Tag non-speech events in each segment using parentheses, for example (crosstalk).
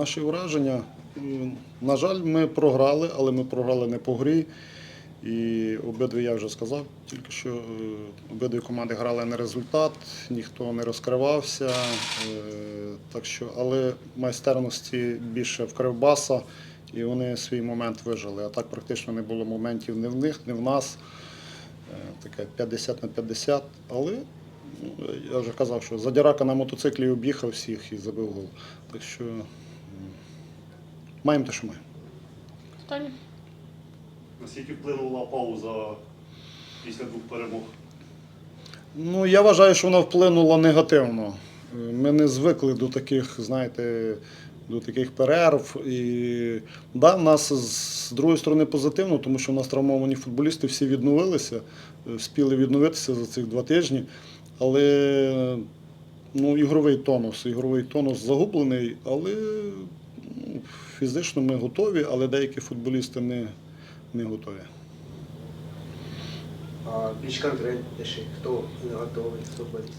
Наші враження. На жаль, ми програли, але ми програли не по грі. І обидві, я вже сказав, тільки що е, обидві команди грали на результат, ніхто не розкривався. е, Так що, але майстерності більше в Кривбаса, і вони свій момент вижили. А так практично не було моментів ні в них, ні в нас. Е, Таке 50 на 50. Але ну, я вже казав, що Задярака на мотоциклі об'їхав всіх і забив гол. Так що маємо те, що маємо. Питання? Наскільки вплинула пауза після двох перемог? Ну, я вважаю, що вона вплинула негативно. Ми не звикли до таких, знаєте, до таких перерв. І да, в нас з другої сторони позитивно, тому що в нас травмовані футболісти всі відновилися, е, вспіли відновитися за цих два тижні. Але ну, ігровий тонус, ігровий тонус загублений, але фізично ми готові, але деякі футболісти не, не готові. А більш конкретніше, хто не готовий з футболістів?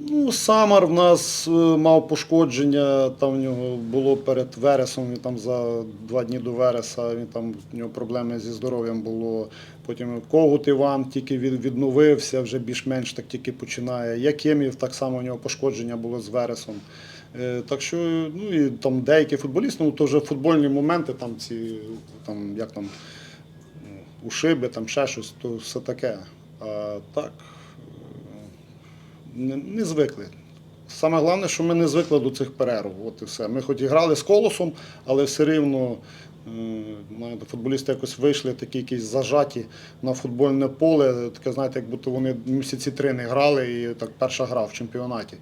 Ну, Самар в нас е, мав пошкодження, там в нього було перед Вересом, він там за два дні до Вереса, він там в нього проблеми зі здоров'ям було. Потім Когут Іван тільки від- відновився, вже більш-менш так тільки починає. Якимів так само у нього пошкодження було з Вересом. Е, Так що, ну і там деякі футболісти, ну то вже футбольні моменти, там ці, там, як там, ушиби, там ще щось, то все таке. А так, не, не звикли. Саме головне, що ми не звикли до цих перерв. От і все. Ми хоч і грали з колосом, але все рівно е, футболісти якось вийшли, такі якісь зажаті на футбольне поле. Таке, знаєте, як будто вони місяці три не грали і так перша гра в чемпіонаті.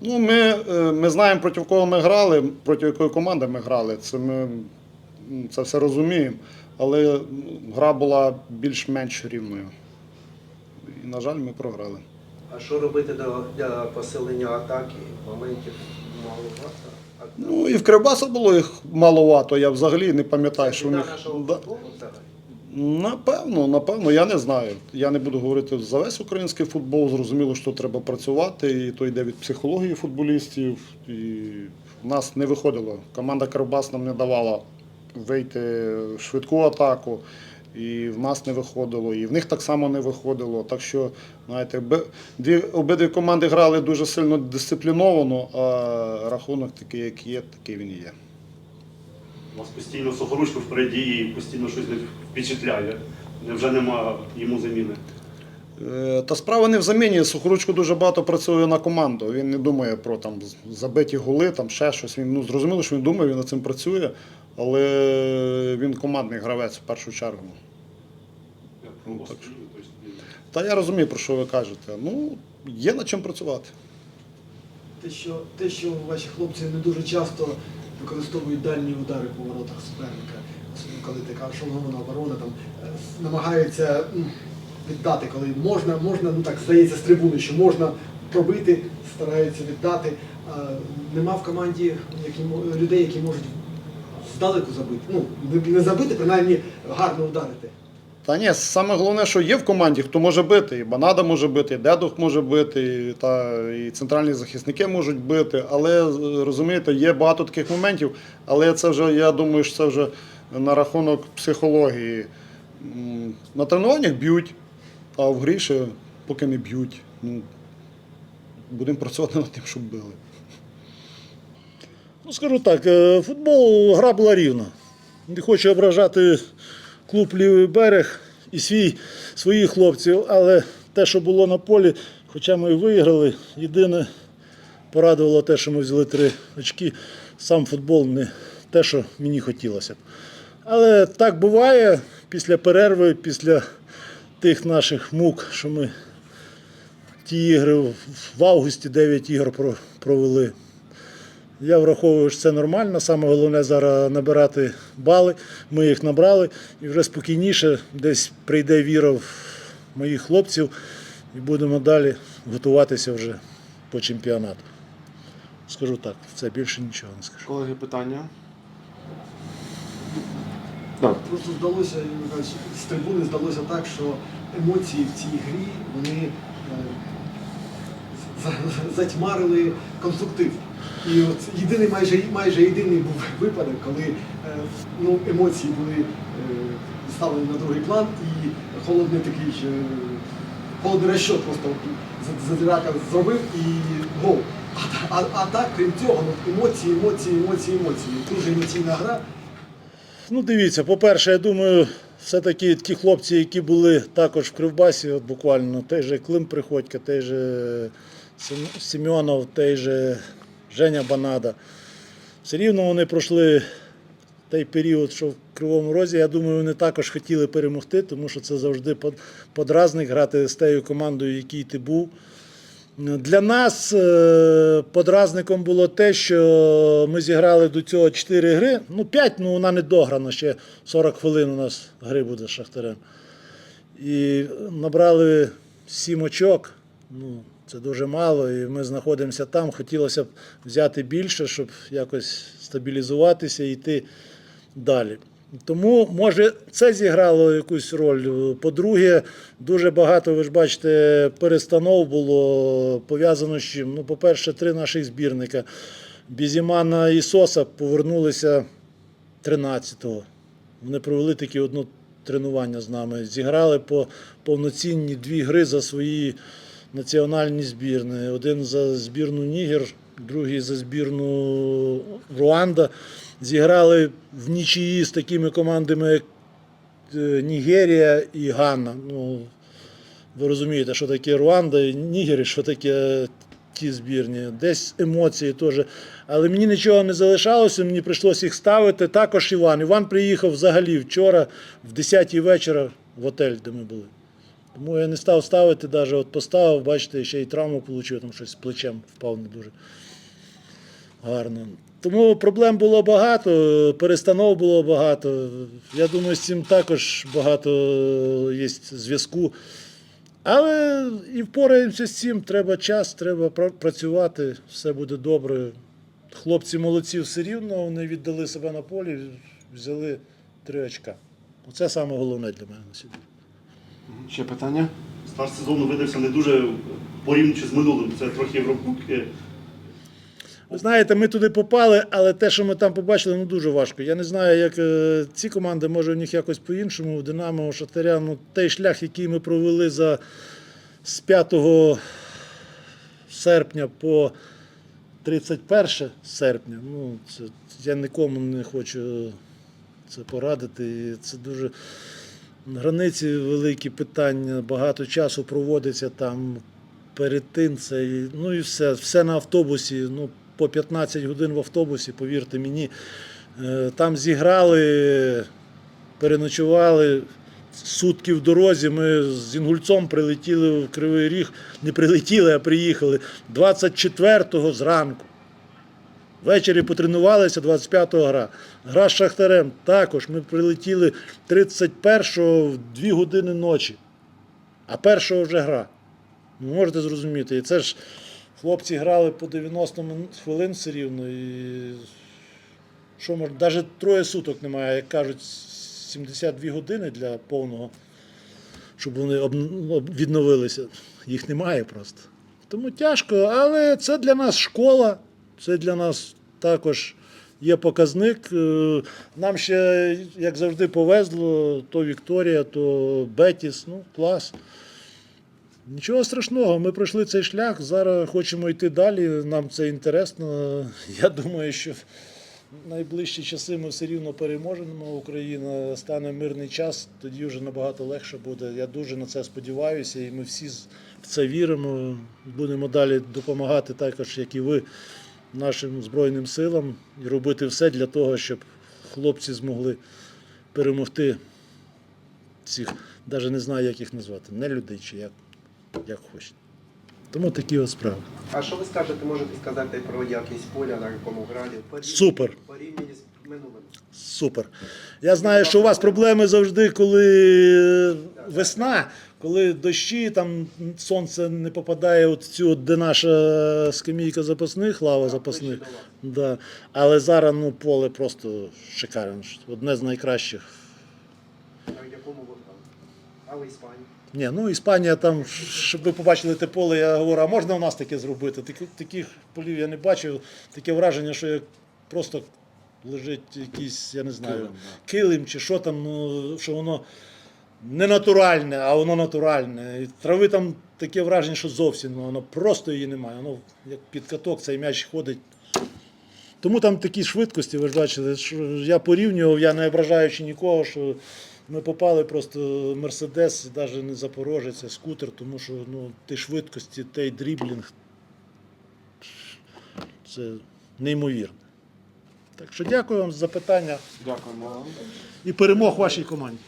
Ну, ми, е, ми знаємо, проти кого ми грали, проти якої команди ми грали. Це ми це все розуміємо. Але гра була більш-менш рівною. І, на жаль, ми програли. А що робити для, посилення атаки? Моментів маловато. Ну і в Кривбаса було їх маловато. Я взагалі не пам'ятаю, що в них. Напевно, напевно, я не знаю. Я не буду говорити за весь український футбол. Зрозуміло, що треба працювати, і то йде від психології футболістів. І в нас не виходило. Команда Кривбас нам не давала вийти в швидку атаку. І в нас не виходило, і в них так само не виходило. Так що, знаєте, дві, обидві команди грали дуже сильно дисципліновано, а рахунок такий, як є, такий він і є. У вас постійно сухоручко впереді і постійно щось не впечатляє. Невже нема йому заміни? Е, Та справа не в заміні. Сухоручко дуже багато працює на команду. Він не думає про там забиті голи, там ще щось. Він ну зрозуміло, що він думає, він над цим працює, але він командний гравець в першу чергу. Ну, так що. Та я розумію, про що ви кажете. Ну, є над чим працювати. Те, що, те, що ваші хлопці не дуже часто використовують дальні удари по воротах суперника, особливо коли така шалгована оборона там е, намагаються віддати, коли можна, можна, ну так здається з трибуни, що можна пробити, стараються віддати. Нема в команді які, людей, які можуть здалеку забити. Ну, не забити, принаймні гарно ударити. Та ні, саме головне, що є в команді, хто може бити. І Банада може бити, і Дедух може бити, і, та, і центральні захисники можуть бити. Але е, розумієте, є багато таких моментів, але це вже, я думаю, що це вже на рахунок психології. На тренуваннях б'ють, а в грі ще поки не б'ють. Ну, будемо працювати над тим, щоб били. Ну, скажу так, е, футбол гра була рівна. Не хочу ображати клуб Лівий берег і свій, своїх хлопців, але те, що було на полі, хоча ми і виграли, єдине порадувало те, що ми взяли три очки. Сам футбол не те, що мені хотілося б. Але так буває після перерви, після тих наших мук, що ми ті ігри в- августі 9 ігор провели. Я враховую, що це нормально. Саме головне зараз набирати бали. Ми їх набрали і вже спокійніше десь прийде віра в моїх хлопців і будемо далі готуватися вже по чемпіонату. Скажу так, це більше нічого не скажу. Колеги, питання? Просто здалося, з трибуни здалося так, що емоції в цій грі вони е, затьмарили конструктив. І от єдиний, майже, майже єдиний був (laughs) випадок, коли е, ну, емоції були е, ставлені на другий план, і холодний такий е, холодний розчот просто задирака зробив і гол. А, а, а так, крім цього, емоції, емоції, емоції, емоції. Дуже емоційна гра. Ну, дивіться, по-перше, я думаю, все-таки ті хлопці, які були також в Кривбасі, от буквально той же Клим Приходько, той же Семенов, той же Женя Банада. Все рівно вони пройшли той період, що в Кривому Розі. Я думаю, вони також хотіли перемогти, тому що це завжди подразник грати з тією командою, якій ти був. Для нас е, подразником було те, що ми зіграли до цього 4 гри. Ну, 5, ну вона не дограна, ще 40 хвилин у нас гри буде з Шахтарем. І набрали 7 очок. Ну, це дуже мало, і ми знаходимося там. Хотілося б взяти більше, щоб якось стабілізуватися і йти далі. Тому, може, це зіграло якусь роль. По-друге, дуже багато, ви ж бачите, перестанов було пов'язано з чим. Ну, по-перше, три наших збірника. Бізімана і Соса повернулися 13-го. Вони провели такі одно тренування з нами. Зіграли по повноцінні дві гри за свої національні збірни. Один за збірну Нігер, другий за збірну Руанда. Зіграли в нічиї з такими командами, як е, Нігерія і Ганна. Ну, ви розумієте, що таке Руанда і Нігер, і що таке ті збірні. Десь емоції теж. Але мені нічого не залишалося, мені прийшлося їх ставити. Також Іван. Іван приїхав взагалі вчора в 10 вечора в готель, де ми були. Тому я не став ставити, навіть от поставив, бачите, ще й травму отримав, там щось з плечем впав не дуже гарно. Тому проблем було багато, перестанов було багато. Я думаю, з цим також багато є зв'язку. Але і впораємося з цим, треба час, треба працювати, все буде добре. Хлопці молодці все рівно, вони віддали себе на полі, взяли три очка. Оце саме головне для мене на сьогодні. Ще питання? Старт сезону видався не дуже порівнюючи з минулим. Це трохи Єврокубки. Ви знаєте, ми туди попали, але те, що ми там побачили, ну дуже важко. Я не знаю, як е, ці команди, може у них якось по-іншому, у Динамо, у Шахтаря, ну той шлях, який ми провели за з 5 серпня по 31 серпня, ну це я нікому не хочу це порадити. І Це дуже границі великі питання, багато часу проводиться там перед це ну і все, все на автобусі. Ну, по 15 годин в автобусі, повірте мені. Е, Там зіграли, переночували сутки в дорозі. Ми з Інгульцом прилетіли в Кривий Ріг. Не прилетіли, а приїхали 24-го зранку. Ввечері потренувалися 25-го гра. Гра з Шахтарем також. Ми прилетіли 31-го в 2 години ночі. А першого вже гра. Ви можете зрозуміти. І це ж хлопці грали по 90 мин- хвилин все рівно. І що може, навіть троє суток немає, як кажуть, 72 години для повного, щоб вони відновилися. Їх немає просто. Тому тяжко, але це для нас школа, це для нас також є показник. Е, Нам ще, як завжди, повезло, то Вікторія, то Бетіс, ну, клас. Нічого страшного, ми пройшли цей шлях, зараз хочемо йти далі, нам це інтересно. Я думаю, що в найближчі часи ми все рівно переможемо. Україна стане мирний час, тоді вже набагато легше буде. Я дуже на це сподіваюся, і ми всі в це віримо. Будемо далі допомагати, також як і ви, нашим Збройним силам, і робити все для того, щоб хлопці змогли перемогти цих, навіть не знаю, як їх назвати, не людей чи як, як хочете. Тому такі от справи. А що ви скажете, можете сказати про якість поля, на якому грали? Супер. Порівняно з минулим. Супер. Я знаю, що у вас проблеми завжди, коли весна, коли дощі, там сонце не попадає от в цю, де наша скамійка запасних, лава запасних. Да. Але зараз ну, поле просто шикарне. Одне з найкращих. На якому ви грали? А в Іспанії? Ні, ну Іспанія там, щоб ви побачили те поле, я говорю, а можна у нас таке зробити? Такі, таких полів я не бачив. Таке враження, що як просто лежить якийсь, я не знаю, Килим, килим, чи що там, ну, що воно не натуральне, а воно натуральне. І трави там таке враження, що зовсім ну, воно просто її немає. Воно як під каток цей м'яч ходить. Тому там такі швидкості, ви ж бачили, що я порівнював, я не ображаючи нікого, що ми попали просто Мерседес, навіть не Запорожець, а скутер, тому що ну, ті швидкості, той дріблінг це неймовірно. Так що дякую вам за запитання Дякуємо вам. і перемог вашій команді.